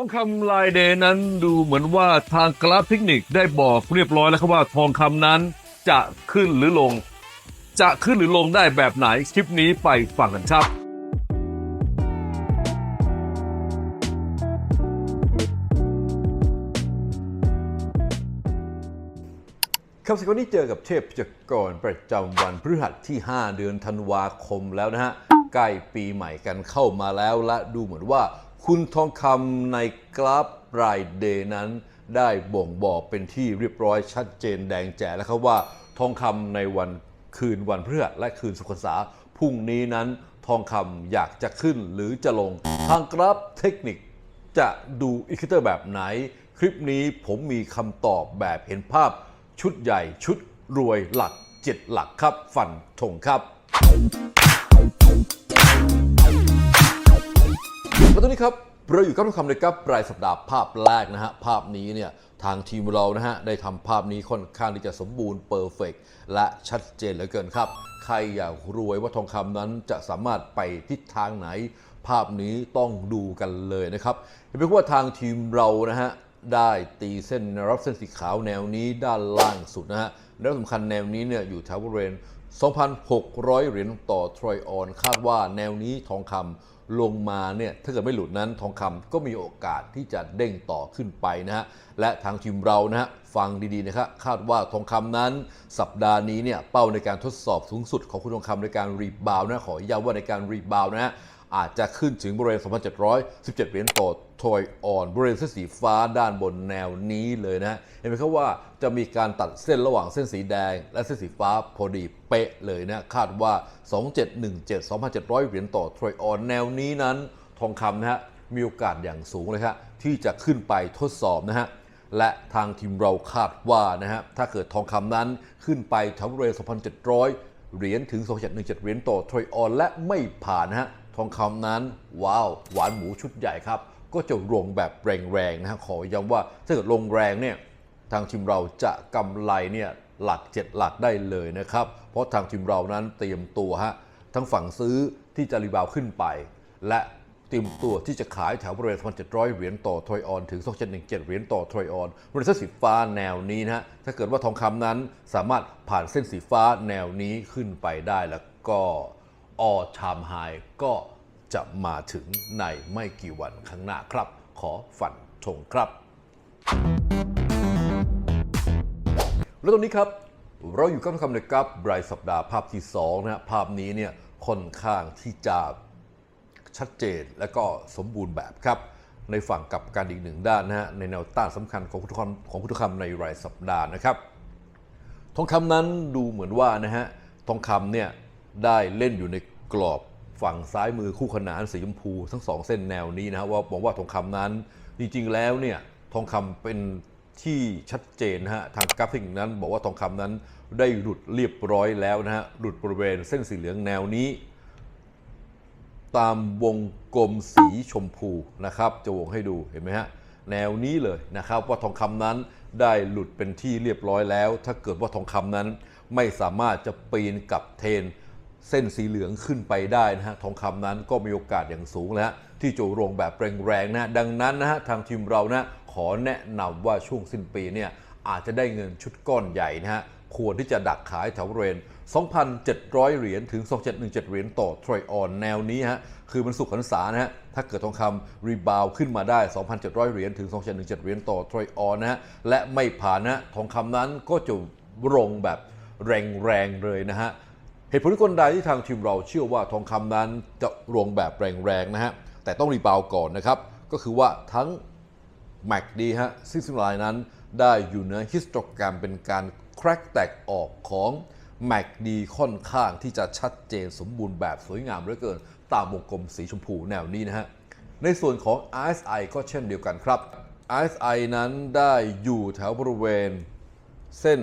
ทองคำลายเดย์นั้นดูเหมือนว่าทางกราฟเทคนิคได้บอกเรียบร้อยแล้วครับว่าทองคำนั้นจะขึ้นหรือลง จะขึ้นหรือลงได้แบบไหนคลิปนี้ไปฟังกันครับครับสัปดาห์นี้เจอกับเทพจักรประจำวันพฤหัสที่ 5 เดือนธันวาคมแล้วนะฮะใกล้ปีใหม่กันเข้ามาแล้วและดูเหมือนว่า คุณทองคำในกราฟรายเดย์นั้น ได้บ่งบอกเป็นที่เรียบร้อยชัดเจนแดงแจ๋แล้วครับว่าทองคำในวันคืนวันพฤหัสและคืนสุขษาพรุ่งนี้นั้นทองคำอยากจะขึ้นหรือจะลง ทางกราฟเทคนิคจะดูอินดิเคเตอร์แบบไหน คลิปนี้ผมมีคำตอบแบบเห็นภาพ ชุดใหญ่ชุดรวยหลัก 7 หลักครับ ฟันธงครับ มาตอนนี้ครับเราอยู่กับทองคำในกับรายสัปดาห์ภาพแรกนะฮะภาพนี้เนี่ยทางทีมเรานะฮะได้ทำภาพนี้ค่อนข้างที่จะสมบูรณ์เปอร์เฟกและชัดเจนเหลือเกินครับ ใครอยากรวยว่าทองคำนั้นจะสามารถไปทิศทางไหน ภาพนี้ต้องดูกันเลยนะครับเห็นไหมว่าทางทีมเรานะฮะได้ตีเส้นรับเส้นสีขาวแนวนี้ด้านล่างสุดนะฮะแล้วสำคัญแนวนี้เนี่ยอยู่แถวบริเวณ2,600 เหรียญต่อทรอยออน คาดว่าแนวนี้ทองคำ ลงมาเนี่ยถ้าเกิดไม่หลุดนั้นทองคำก็มีโอกาสที่จะเด้งต่อขึ้นไปนะฮะและทางทีมเรานะฮะฟังดีๆนะครับคาดว่าทองคำนั้น สัปดาห์นี้เนี่ยเป้าในการทดสอบสูงสุดของคุณทองคำในการรีบาวนะขอย้ำว่าในการรีบาวนะฮะ อาจจะขึ้นถึงบริเวณ 2,717 เหรียญต่อทอยออนบริเวณเส้นสีฟ้าด้านบนแนวนี้เลยนะ เห็นไหมครับว่าจะมีการตัดเส้นระหว่างเส้นสีแดง และเส้นสีฟ้าพอดีเป๊ะเลยนะ คาดว่า 2717 2,700 เหรียญต่อทอยออนแนวนี้นั้น ทองคำนะฮะมีโอกาสอย่างสูงเลยครับที่จะขึ้นไปทดสอบนะฮะและทางทีมเราคาดว่านะฮะถ้าเกิดทองคำนั้นขึ้นไปแถวบริเวณ2,700 เหรียญถึง 2,717 เหรียญต่อทรอยออนและไม่ผ่านนะฮะ ทองคำนั้น ว้าว หวานหมูชุดใหญ่ครับ ก็จะลงแบบแรงๆนะฮะขอย้ำว่าถ้าเกิดลงแรงเนี่ยทางทีมเราจะกำไรเนี่ยหลัก 7 หลักได้เลยนะครับ เพราะทางทีมเรานั้นเตรียมตัวฮะทั้งฝั่งซื้อที่จะรีบาวขึ้นไป และเตรียมตัวที่จะขายแถวบริเวณ1,700 เหรียญต่อทรอยออนถึง 2,717 เหรียญต่อทรอยออนบริเวณเส้นสีฟ้าแนวนี้นะฮะถ้าเกิดว่าทองคำนั้นสามารถผ่านเส้นสีฟ้าแนวนี้ขึ้นไปได้แล้วก็ ออชามไฮก็จะมาถึงในไม่กี่วันข้างหน้าครับ ขอฝันธงครับ แล้วตรงนี้ครับ เราอยู่กับทองคำในกับรายสัปดาห์ภาพที่2นะฮะภาพนี้เนี่ยค่อนข้างที่จะชัดเจนและก็สมบูรณ์แบบครับ ในฝั่งกับการอีกหนึ่งด้านนะฮะในแนวต้านสำคัญของคุณทองคำของคุณทองคำในรายสัปดาห์นะครับ ทองคำนั้นดูเหมือนว่านะฮะทองคำเนี่ย ได้เล่นอยู่ในกรอบฝั่งซ้ายมือคู่ขนานสีชมพูทั้งสองเส้นแนวนี้นะว่าบอกว่าทองคำนั้น จริงๆแล้วเนี่ยทองคำเป็นที่ชัดเจนนะฮะทางกราฟิกนั้นบอกว่าทองคำนั้นได้หลุดเรียบร้อยแล้วนะฮะหลุดบริเวณเส้นสีเหลืองแนวนี้ ตามวงกลมสีชมพูนะครับ จะวงให้ดูเห็นไหมฮะแนวนี้เลยนะครับว่าทองคำนั้นได้หลุดเป็นที่เรียบร้อยแล้ว ถ้าเกิดว่าทองคำนั้นไม่สามารถจะปีนกับเทน เส้นสีเหลืองขึ้นไปได้นะฮะทองคำนั้นก็มีโอกาสอย่างสูงแล้ว ที่จะลงแบบแรงๆนะฮะดังนั้นนะฮะทางทีมเรานะขอแนะนำว่าช่วงสิ้นปีเนี่ยอาจจะได้เงินชุดก้อนใหญ่นะฮะควรที่จะดักขายแถวบริเวณ2,700 เหรียญถึง 2,717 เหรียญต่อทรอยออนแนวนี้ฮะคือมันสุขหันษานะฮะถ้าเกิดทองคำรีบาวขึ้นมาได้ 2,700 เหรียญถึง 2,717 เหรียญต่อทรอยออนนะฮะและไม่ผ่านนะฮะทองคำนั้นก็จะลงแบบแรงๆเลยนะฮะ เหตุผลที่คนใดที่ทางทีมเราเชื่อว่าทองคำนั้นจะลงแบบแรงๆนะฮะ แต่ต้องรีบาวก่อนนะครับ ก็คือว่าทั้ง MACD ฮะซึ่งซึ่งลายนั้นได้อยู่ในฮิสโตแกรมเป็นการแครกแตกออกของ MACD ค่อนข้างที่จะชัดเจนสมบูรณ์แบบสวยงามเหลือเกิน ตามวงกลมสีชมพูแนวนี้นะฮะ ในส่วนของ RSI ก็เช่นเดียวกันครับ RSI นั้นได้อยู่แถวบริเวณเส้น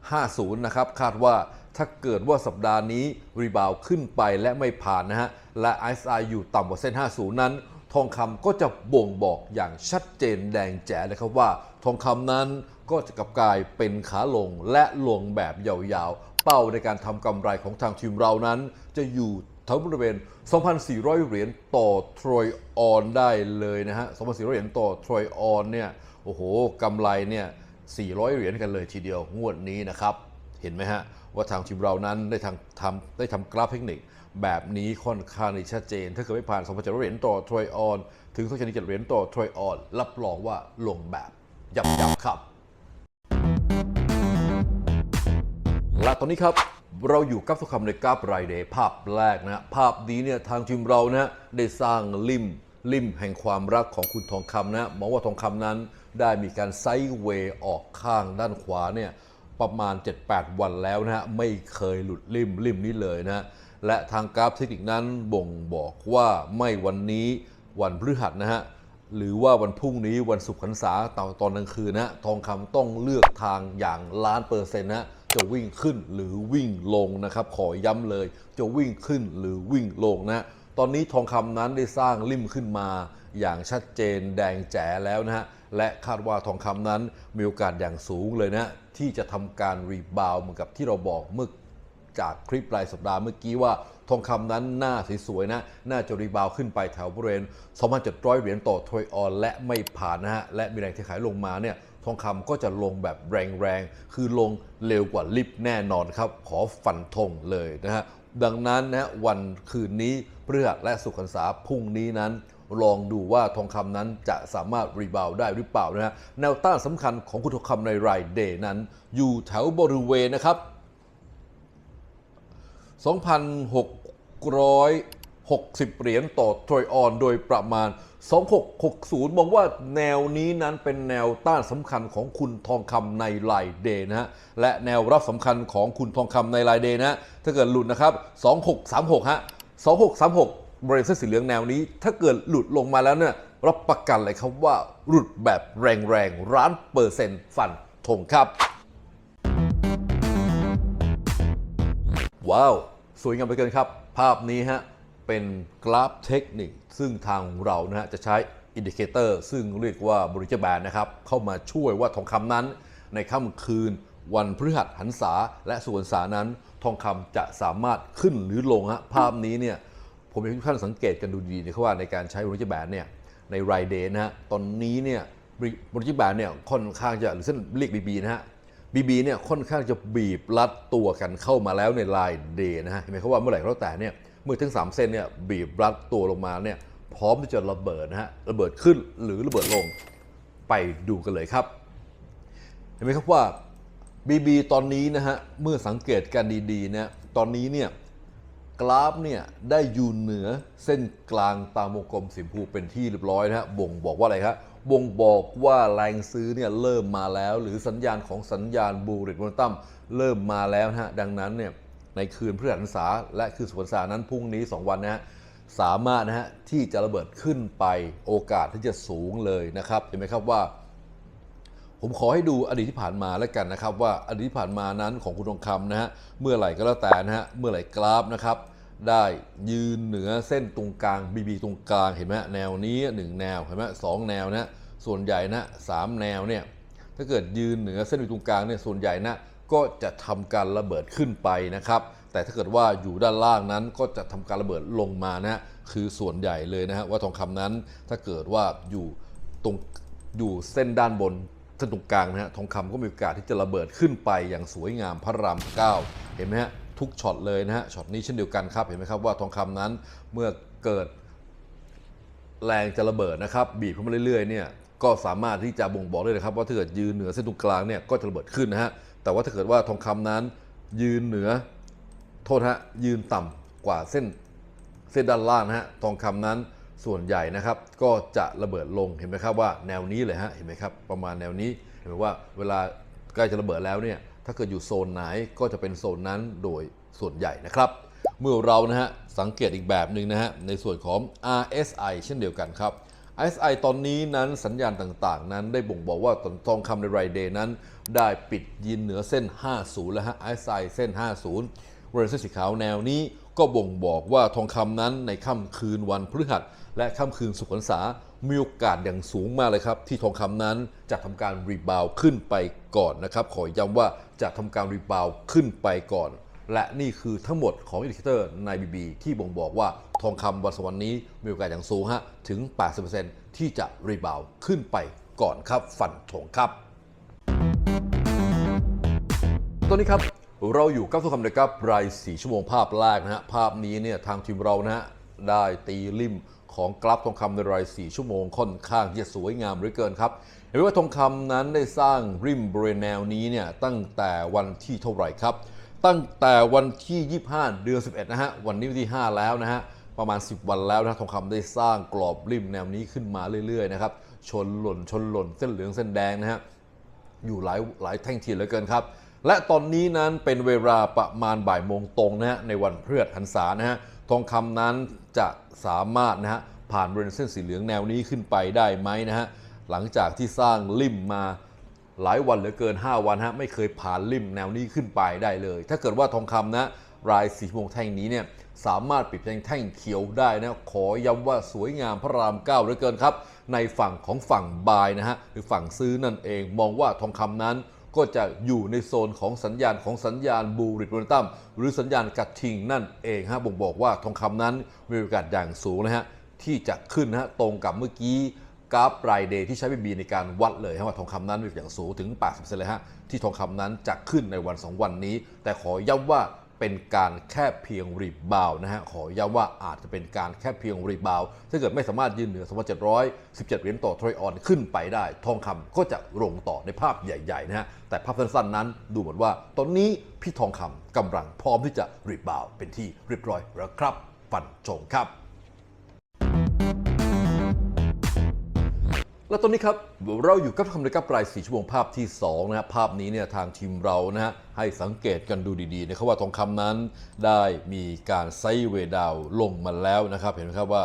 50 นะครับ คาดว่า ถ้าเกิดว่าสัปดาห์นี้รีบาวขึ้นไปและไม่ผ่านนะฮะ และ RSI อยู่ต่ำกว่าเส้น 50 นั้น ทองคำก็จะบ่งบอกอย่างชัดเจนแดงแจ๋เลยครับว่า ทองคำนั้นก็จะกลับกลายเป็นขาลงและลงแบบยาวๆ เป้าในการทำกำไรของทางทีมเรานั้น จะอยู่แถวบริเวณ 2,400 เหรียญต่อทรอยออนได้เลยนะฮะ 2,400 เหรียญต่อทรอยออนเนี่ย โอ้โหกำไรเนี่ย 400 เหรียญกันเลยทีเดียวงวดนี้นะครับ เห็นไหมฮะ ว่าทางทีมเรานั้นได้ทางทำได้ทำกราฟเทคนิค แบบนี้ค่อนข้างชัดเจน ถ้าเกิดไม่ผ่าน2,700เหรียญต่อทรอยออน ถึง2,700เหรียญต่อทรอยออน รับรองว่าลงแบบยับยับๆครับ และตอนนี้ครับเราอยู่กับทุกคำในกราฟรายเดย์ภาพแรกนะ ภาพนี้เนี่ยทางทีมเรานะได้สร้างริมริมแห่งความรักของคุณทองคำนะมองว่าทองคำนั้นได้มีการไซด์เวย์ออกข้างด้านขวาเนี่ย ประมาณ 7-8 วันแล้วนะฮะไม่เคยหลุดริมริมนี้เลยนะและทางกราฟเทคนิคนั้นบ่งบอกว่าไม่วันนี้วันพฤหัสนะฮะหรือว่าวันพรุ่งนี้วันศุกร์ขันษาตอนตอนกลางคืนนะทองคำต้องเลือกทางอย่างล้านเปอร์เซ็นต์นะจะวิ่งขึ้นหรือวิ่งลงนะครับขอย้ำเลย จะวิ่งขึ้นหรือวิ่งลงนะตอนนี้ทองคำนั้นได้สร้างริมขึ้นมาอย่างชัดเจนแดงแจ๋แล้วนะฮะ และคาดว่าทองคำนั้นมีโอกาสอย่างสูงเลยนะ ที่จะทำการรีบาวเหมือนกับที่เราบอกเมื่อจากคลิปรายสัปดาห์เมื่อกี้ว่าทองคำนั้นหน้าสวยๆนะ น่าจะรีบาวขึ้นไปแถวบริเวณ 2,700 เหรียญต่อทรอยออน และไม่ผ่านนะฮะ และมีแรงเทขายลงมาเนี่ยทองคำก็จะลงแบบแรงๆ คือลงเร็วกว่าลิฟต์แน่นอนครับ ขอฟันธงเลยนะฮะ ดังนั้นนะวันคืนนี้เพื่อและสุขหันษาพรุ่งนี้นั้น ลองดูว่าทองคำนั้นจะสามารถรีบาวด์ได้หรือเปล่านะฮะแนวต้านสำคัญของคุณทองคำในรายเดย์นั้น อยู่แถวบริเวณนะครับ 2,660 เหรียญต่อทรอยออนโดยประมาณ 2660 มองว่าแนวนี้นั้นเป็นแนวต้านสำคัญของคุณทองคำในไลน์เดย์นะฮะและแนวรับสำคัญของคุณทองคำในไลน์เดย์นะฮะถ้าเกิดหลุดนะครับ 2636 ฮะ 2636 บริเวณเส้นสีเหลืองแนวนี้ ถ้าเกิดหลุดลงมาแล้วเนี่ยรับประกันเลยครับว่าหลุดแบบแรงๆร้านเปอร์เซ็นต์ฟันธงครับ ว้าว สวยงามไปเกินครับ ภาพนี้ฮะเป็นกราฟเทคนิค ซึ่งทางเรานะฮะจะใช้อินดิเคเตอร์ซึ่งเรียกว่าบริจแบนนะครับ เข้ามาช่วยว่าทองคำนั้น ในค่ำคืน วันพฤหัสหันษาและส่วนสานั้น ทองคำจะสามารถขึ้นหรือลงฮะภาพนี้เนี่ย ผมอยากให้ทุกท่านสังเกตกันดูดีนะครับว่าในการใช้บริจแบนเนี่ยในรายเดย์นะฮะตอนนี้เนี่ยบริจแบนเนี่ยค่อนข้างจะหรือเส้นเรียกบีบีนะฮะบีบีเนี่ยค่อนข้างจะบีบรัดตัวกันเข้ามาแล้วในลายเดย์นะฮะเห็นไหมครับว่าเมื่อไหร่ก็แล้วแต่เนี่ยเมื่อถึงสามเส้นเนี่ยบีบรัดตัวลงมาเนี่ยพร้อมที่จะระเบิดนะฮะระเบิดขึ้นหรือระเบิดลงไปดูกันเลยครับ เห็นไหมครับว่า BB ตอนนี้นะฮะเมื่อสังเกตกันดีๆนะตอนนี้เนี่ย กราฟเนี่ยได้อยู่เหนือเส้นกลางตามวงกลมสีชมพูเป็นที่เรียบร้อยนะฮะบ่งบอกว่าอะไรครับบ่งบอกว่าแรงซื้อเนี่ยเริ่มมาแล้ว หรือสัญญาณของสัญญาณบูริตโมเนตัมเริ่มมาแล้วนะฮะดังนั้นเนี่ยในคืนพฤหัสษาและคืนสุวรรณษานั้นพรุ่งนี้ 2 วันนะฮะสามารถนะฮะที่จะระเบิดขึ้นไปโอกาสที่จะสูงเลยนะครับเห็นไหมครับว่า ผมขอให้ดูอดีตที่ผ่านมาแล้วกันนะครับ ว่าอดีตที่ผ่านมานั้นของคุณทองคำนะฮะเมื่อไหร่ก็แล้วแต่นะฮะเมื่อไหร่กราฟนะครับ ได้ยืนเหนือเส้นตรงกลาง BB ตรงกลางเห็นไหมแนวนี้ 1 แนวเห็นไหมสองแนวนะส่วนใหญ่นะสามแนวเนี่ยถ้าเกิดยืนเหนือเส้นอยู่ตรงกลางเนี่ยส่วนใหญ่นะก็จะทำการระเบิดขึ้นไปนะครับ แต่ถ้าเกิดว่าอยู่ด้านล่างนั้นก็จะทำการระเบิดลงมานะฮะคือส่วนใหญ่เลยนะฮะว่าทองคำนั้นถ้าเกิดว่าอยู่ตรงอยู่เส้นด้านบน เส้นตรงกลางนะฮะทองคำก็มีโอกาสที่จะระเบิดขึ้นไปอย่างสวยงามพระรามเก้าเห็นไหมฮะทุกช็อตเลยนะฮะช็อตนี้เช่นเดียวกันครับเห็นไหมครับว่าทองคำนั้นเมื่อเกิดแรงจะระเบิดนะครับบีบเข้ามาเรื่อยๆเนี่ยก็สามารถที่จะบ่งบอกได้เลยครับว่าถ้าเกิดยืนเหนือเส้นตรงกลางเนี่ยก็จะระเบิดขึ้นนะฮะแต่ว่าถ้าเกิดว่าทองคำนั้น ยืนเหนือโทษฮะยืนต่ำกว่าเส้นเส้นด้านล่างนะฮะทองคำนั้น ส่วนใหญ่นะครับก็จะระเบิดลงเห็นไหมครับว่าแนวนี้เลยฮะเห็นไหมครับประมาณแนวนี้เห็นไหมว่าเวลาใกล้จะระเบิดแล้วเนี่ยถ้าเกิดอยู่โซนไหนก็จะเป็นโซนนั้นโดยส่วนใหญ่นะครับ เมื่อเรานะฮะสังเกตอีกแบบหนึ่งนะฮะในส่วนของ RSI เช่นเดียวกันครับ RSI ตอนนี้นั้นสัญญาณต่างๆ นั้นได้บ่งบอกว่าตนทองคำในไรเดย์นั้น ได้ปิดยืนเหนือเส้น 50 แล้วฮะ RSI เส้น 50บริเวณเส้นสีขาวแนวนี้ ก็บ่งบอกว่าทองคำนั้นในค่ำคืนวันพฤหัส และค่ำคืนสุขหันษา มีโอกาสอย่างสูงมากเลยครับ ที่ทองคำนั้นจะทำการรีบาวขึ้นไปก่อนนะครับ ขอย้ำว่าจะทำการรีบาวขึ้นไปก่อน และนี่คือทั้งหมดของอินดิเคเตอร์ใน BB ที่บ่งบอกว่าทองคำวันสวรรค์นี้มีโอกาสอย่างสูงฮะถึง 80%ที่จะรีบาวขึ้นไปก่อนครับ ฟันธงครับตอนนี้ครับ เราอยู่กับทุกคำนะครับราย4ชั่วโมงภาพแรกนะฮะภาพนี้เนี่ยทางทีมเรานะฮะได้ตีริมของกราฟทองคำในราย4ชั่วโมงค่อนข้างจะสวยงามเหลือเกินครับเห็นไหมว่าทองคำนั้นได้สร้างริมบริเวณแนวนี้เนี่ยตั้งแต่วันที่เท่าไหร่ครับ ตั้งแต่วันที่ 25 เดือน 11 นะฮะวันนี้วันที่ 5 แล้วนะฮะประมาณ 10 วันแล้วนะทองคำได้สร้างกรอบริมแนวนี้ขึ้นมาเรื่อยๆนะครับชนหล่นชนหล่นเส้นเหลืองเส้นแดงนะฮะอยู่หลายหลายแท่งเทียนเหลือเกินครับ และตอนนี้นั้นเป็นเวลาประมาณบ่ายโมงตรงนะฮะในวันพฤหัสหันษานะฮะทองคำนั้นจะสามารถนะฮะผ่านบริเวณเส้นสีเหลืองแนวนี้ขึ้นไปได้ไหมนะฮะหลังจากที่สร้างริมมาหลายวันเหลือเกิน 5 วันฮะไม่เคยผ่านริมแนวนี้ขึ้นไปได้เลย ถ้าเกิดว่าทองคำนะรายสีโมงแท่งนี้เนี่ยสามารถปิดแท่งแท่งเขียวได้นะขอย้ำว่าสวยงามพระรามเก้าเหลือเกินครับ ในฝั่งของฝั่งบายนะฮะหรือฝั่งซื้อนั่นเองมองว่าทองคำนั้น ก็จะอยู่ในโซนของสัญญาณของสัญญาณบูริตโมเนตัมหรือสัญญาณกัดทิงนั่นเองฮะบ่งบอกว่าทองคำนั้นมีโอกาสอย่างสูงนะฮะที่จะขึ้นนะฮะตรงกับเมื่อกี้กราฟรายเดย์ที่ใช้บีบีในการวัดเลยฮะว่าทองคำนั้นมีอย่างสูงถึง 80%เลยฮะที่ทองคำนั้นจะขึ้นในวัน 2 วันนี้ แต่ขอย้ำว่า เป็นการแค่เพียงรีบาวนะฮะขอย้ำว่าอาจจะเป็นการแค่เพียงรีบาวถ้าเกิดไม่สามารถยืนเหนือ 2,717 เหรียญต่อทรอยออนขึ้นไปได้ ทองคำก็จะลงต่อในภาพใหญ่ๆนะฮะแต่ภาพสั้นๆนั้นดูเหมือนว่า ตอนนี้พี่ทองคำกำลังพร้อมที่จะรีบาวเป็นที่เรียบร้อยแล้วครับ ฟันชงครับ และตอนนี้ครับเราอยู่กับคำนกับราย4ชั่วโมงภาพที่2นะภาพนี้เนี่ยทางทีมเรานะฮะให้สังเกตกันดูดีๆนะครับว่าทองคำนั้นได้มีการไซเวดาวลงมาแล้วนะครับ เห็นไหมครับว่า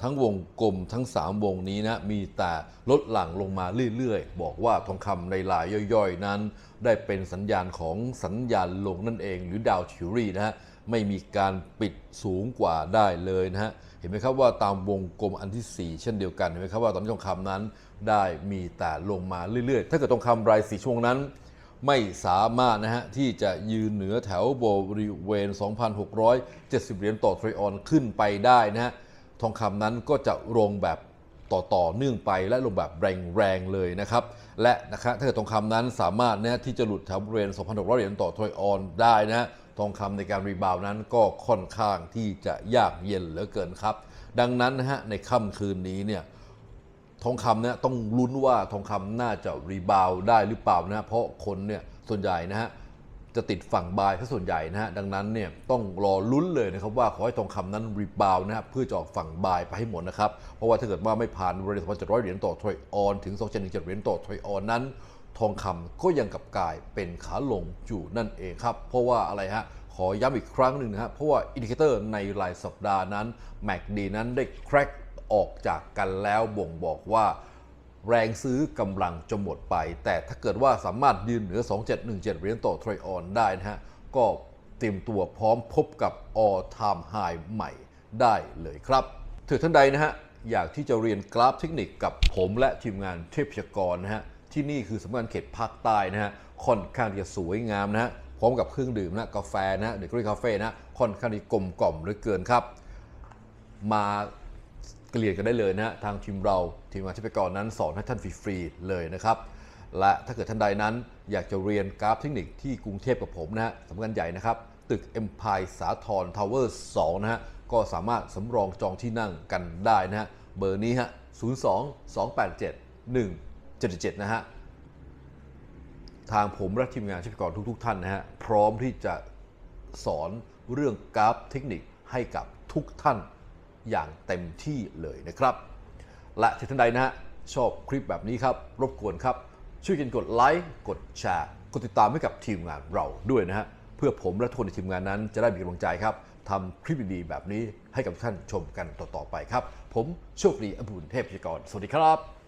ทั้งวงกลมทั้ง 3 วงนี้นะมีแต่ลดหลั่งลงมาเรื่อยๆ บอกว่าทองคำในลายย่อยๆ นั้น ได้เป็นสัญญาณของสัญญาณลงนั่นเอง หรือดาวทิวรี่นะฮะไม่มีการปิดสูงกว่าได้เลยนะฮะ เห็นไหมครับว่าตามวงกลมอันที่ 4 เช่นเดียวกันเห็นไหมครับว่าตอนนี้ทองคำนั้นได้มีแต่ลงมาเรื่อยๆ ถ้าเกิดทองคำรายสีช่วงนั้น ไม่สามารถนะฮะที่จะยืนเหนือแถวบริเวณ 2,670 เหรียญต่อทรอออนขึ้นไปได้นะฮะทองคำนั้นก็จะลงแบบต่อต่อเนื่องไปและลงแบบแรงๆเลยนะครับ และนะครับถ้าเกิดทองคำนั้นสามารถนะฮะที่จะหลุดแถวบริเวณ 2,600 เหรียญต่อทรอยออนได้นะฮะ ทองคำในการรีบาวด์นั้นก็ค่อนข้างที่จะยากเย็นเหลือเกินครับ ดังนั้นนะฮะในค่ำคืนนี้เนี่ยทองคำเนี่ยต้องลุ้นว่าทองคำน่าจะรีบาวด์ได้หรือเปล่านะเพราะคนเนี่ยส่วนใหญ่นะฮะจะติดฝั่งบายซะส่วนใหญ่นะฮะดังนั้นเนี่ยต้องรอลุ้นเลยนะครับว่าขอให้ทองคำนั้นรีบาวด์นะฮะเพื่อจะออกฝั่งบายไปให้หมดนะครับ เพราะว่าถ้าเกิดว่าไม่ผ่านบริเวณ2,700เหรียญต่อทรอยออนถึง2,717เหรียญต่อทรอยออนนั้น ทองคำก็ยังกับกลายเป็นขาลงอยู่นั่นเองครับ เพราะว่าอะไรฮะขอย้ำอีกครั้งหนึ่งนะฮะเพราะว่าอินดิเคเตอร์ในรายสัปดาห์นั้น MACD นั้นได้แครกออกจากกันแล้วบ่งบอกว่าแรงซื้อกำลังจะหมดไป แต่ถ้าเกิดว่าสามารถยืนเหนือ 2717 เหรียญต่อทรอยออนได้นะฮะ ก็เตรียมตัวพร้อมพบกับ all time high ใหม่ได้เลยครับถือท่านใดนะฮะ อยากที่จะเรียนกราฟเทคนิคกับผมและทีมงานเทพยากรนะฮะ ที่นี่คือสำนักงานเขตภาคใต้นะฮะค่อนข้างที่จะสวยงามนะฮะพร้อมกับเครื่องดื่มนะกาแฟนะเดกรีคาเฟ่นะค่อนข้างที่กลมกล่อมเหลือเกินครับ มาเกลียดกันได้เลยนะฮะทางทีมเราทีมงานทิพยากรนั้นสอนให้ท่านฟรีๆเลยนะครับและถ้าเกิดท่านใดนั้นอยากจะเรียนกราฟเทคนิคที่กรุงเทพกับผมนะฮะสำนักงานใหญ่นะครับ ตึก Empire สาทรทาวเวอร์2นะฮะก็สามารถสำรองจองที่นั่งกันได้นะฮะเบอร์นี้ฮะ 022871 7.7นะฮะทางผมและทีมงานชิพกรทุก ๆ ท่านนะฮะพร้อมที่จะสอนเรื่องกราฟเทคนิคให้กับทุกท่านอย่างเต็มที่เลยนะครับ และถ้าท่านใดนะฮะชอบคลิปแบบนี้ครับ รบกวนครับ ช่วยกันกดไลค์กดแชร์กดติดตามให้กับทีมงานเราด้วยนะฮะเพื่อผมและทุกคนในทีมงานนั้นจะได้มีกำลังใจครับทำคลิปดีๆแบบนี้ให้กับทุกท่านชมกันต่อๆไปครับ ผมโชคดีอภุลเทพยากรสวัสดีครับ